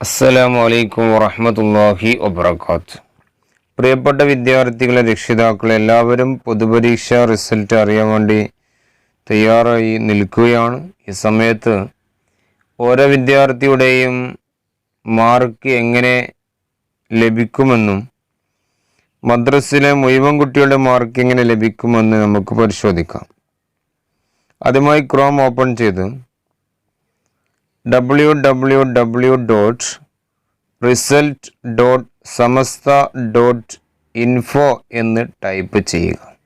അസ്സലാമു അലൈക്കും വറഹമത്തല്ലാഹി വബർക്കാത്ത് പ്രിയപ്പെട്ട വിദ്യാർത്ഥികളെ രക്ഷിതാക്കളെ എല്ലാവരും പൊതുപരീക്ഷ റിസൾട്ട് അറിയാൻ വേണ്ടി തയ്യാറായി നിൽക്കുകയാണ്. ഈ സമയത്ത് ഓരോ വിദ്യാർത്ഥിയുടെയും മാർക്ക് എങ്ങനെ ലഭിക്കുമെന്നും മദ്രസിലെ മുഴുവൻ കുട്ടികളുടെ മാർക്ക് എങ്ങനെ ലഭിക്കുമെന്ന് നമുക്ക് പരിശോധിക്കാം. ആദ്യമായി ക്രോം ഓപ്പൺ ചെയ്ത് W W W dot result dot Samastha dot info എന്ന് ടൈപ്പ് ചെയ്യുക.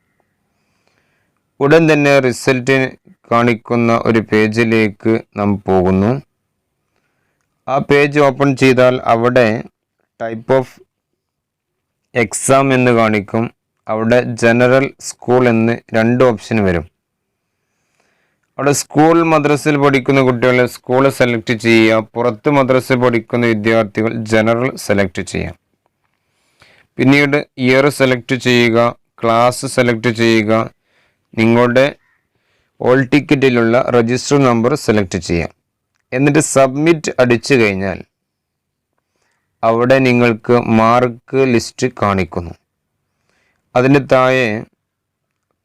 ഉടൻ തന്നെ റിസൾട്ട് കാണിക്കുന്ന ഒരു പേജിലേക്ക് നാം പോകുന്നു. ആ പേജ് ഓപ്പൺ ചെയ്താൽ അവിടെ ടൈപ്പ് ഓഫ് എക്സാം എന്ന് കാണിക്കും. അവിടെ ജനറൽ സ്കൂൾ എന്ന് രണ്ട് ഓപ്ഷൻ വരും. അവിടെ സ്കൂൾ മദ്രസയിൽ പഠിക്കുന്ന കുട്ടികളെ സ്കൂൾ സെലക്ട് ചെയ്യുക പുറത്ത് മദ്രസയിൽ പഠിക്കുന്ന വിദ്യാർത്ഥികൾ ജനറൽ സെലക്ട് ചെയ്യാം പിന്നീട് ഇയർ സെലക്ട് ചെയ്യുക ക്ലാസ് സെലക്ട് ചെയ്യുക നിങ്ങളുടെ ഓൾ ടിക്കറ്റിലുള്ള രജിസ്റ്റർ നമ്പർ സെലക്ട് ചെയ്യാം എന്നിട്ട് സബ്മിറ്റ് അടിച്ചു കഴിഞ്ഞാൽ അവിടെ നിങ്ങൾക്ക് മാർക്ക് ലിസ്റ്റ് കാണിക്കുന്നു. അതിന് താഴെ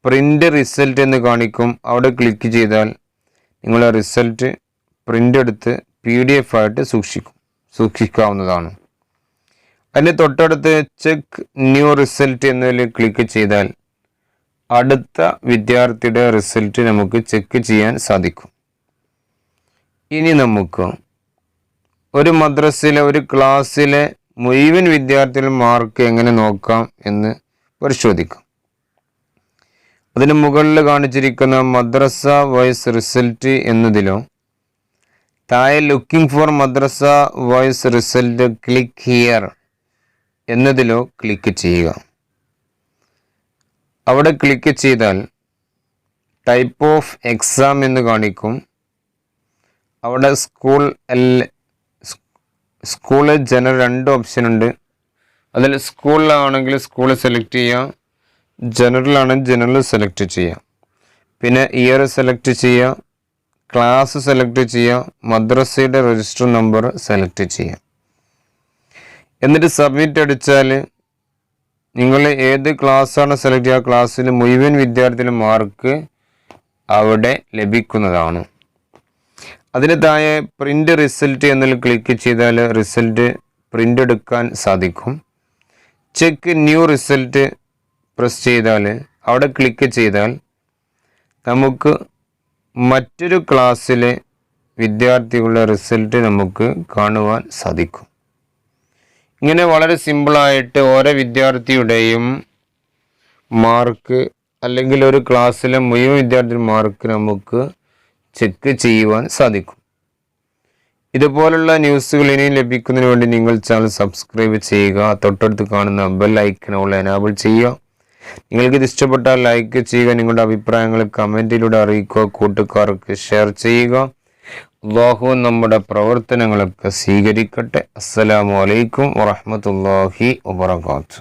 പ്രിന്റ് റിസൾട്ട് എന്ന് കാണിക്കും. അവിടെ ക്ലിക്ക് ചെയ്താൽ നിങ്ങളുടെ റിസൾട്ട് പ്രിന്റ് എടുത്ത് പി ഡി എഫ് ആയിട്ട് സൂക്ഷിക്കും. സൂക്ഷിക്കാവുന്നതാണ്. അതിന്റെ തൊട്ടടുത്ത് ചെക്ക് ന്യൂ റിസൾട്ട് എന്നതിൽ ക്ലിക്ക് ചെയ്താൽ അടുത്ത വിദ്യാർത്ഥിയുടെ റിസൾട്ട് നമുക്ക് ചെക്ക് ചെയ്യാൻ സാധിക്കും. ഇനി നമുക്ക് ഒരു മദ്രസയിലെ ഒരു ക്ലാസ്സിലെ മുഴുവൻ വിദ്യാർത്ഥികളുടെ മാർക്ക് എങ്ങനെ നോക്കാം എന്ന് പരിശോധിക്കാം. അതിന് മുകളിൽ കാണിച്ചിരിക്കുന്ന മദ്രസ വോയിസ് റിസൾട്ട് എന്നതിലോ താഴെ looking for madrasa voice result click here എന്നതിലോ click ചെയ്യുക. അവിടെ ക്ലിക്ക് ചെയ്താൽ ടൈപ്പ് ഓഫ് എക്സാം എന്ന് കാണിക്കും. അവിടെ സ്കൂൾ എൽ സ്കൂൾ ജനറൽ രണ്ട് ഓപ്ഷൻ ഉണ്ട്. അതിൽ സ്കൂളിലാണെങ്കിൽ സ്കൂൾ സെലക്ട് ചെയ്യാം ജനറൽ ആണ് ജനറൽ സെലക്ട് ചെയ്യുക. പിന്നെ ഇയർ സെലക്ട് ചെയ്യുക ക്ലാസ് സെലക്ട് ചെയ്യുക മദ്രസയുടെ രജിസ്റ്റർ നമ്പർ സെലക്ട് ചെയ്യുക. എന്നിട്ട് സബ്മിറ്റ് അടിച്ചാൽ നിങ്ങൾ ഏത് ക്ലാസ്സാണ് സെലക്ട് ചെയ്യുക ക്ലാസ്സിൽ മുഴുവൻ വിദ്യാർത്ഥിയുടെ മാർക്ക് അവിടെ ലഭിക്കുന്നതാണ്. അതിന് താഴെ പ്രിന്റ് റിസൾട്ട് എന്നതിൽ ക്ലിക്ക് ചെയ്താൽ റിസൾട്ട് പ്രിന്റ് എടുക്കാൻ സാധിക്കും. ചെക്ക് ന്യൂ റിസൾട്ട് പ്രസ് ചെയ്താൽ അവിടെ ക്ലിക്ക് ചെയ്താൽ നമുക്ക് മറ്റൊരു ക്ലാസ്സിലെ വിദ്യാർത്ഥികളുടെ റിസൾട്ട് നമുക്ക് കാണുവാൻ സാധിക്കും. ഇങ്ങനെ വളരെ സിമ്പിളായിട്ട് ഓരോ വിദ്യാർത്ഥിയുടെയും മാർക്ക് അല്ലെങ്കിൽ ഒരു ക്ലാസ്സിലെ മുഴുവൻ വിദ്യാർത്ഥി മാർക്ക് നമുക്ക് ചെക്ക് ചെയ്യുവാൻ സാധിക്കും. ഇതുപോലുള്ള ന്യൂസുകൾ ഇനിയും ലഭിക്കുന്നതിന് വേണ്ടി നിങ്ങൾ ചാനൽ സബ്സ്ക്രൈബ് ചെയ്യുക. തൊട്ടടുത്ത് കാണുന്ന ബെൽ ഐക്കൺ ഓൾ എനാബിൾ ചെയ്യുക. നിങ്ങൾക്ക് ഇത് ഇഷ്ടപ്പെട്ടാൽ ലൈക്ക് ചെയ്യുക നിങ്ങളുടെ അഭിപ്രായങ്ങൾ കമന്റിലൂടെ അറിയിക്കുക കൂട്ടുകാർക്ക് ഷെയർ ചെയ്യുക. അള്ളാഹു നമ്മുടെ പ്രവർത്തനങ്ങളൊക്കെ സ്വീകരിക്കട്ടെ. അസ്സലാമു അലൈക്കും വറഹമത്തല്ലാഹി വബർക്കാത്തു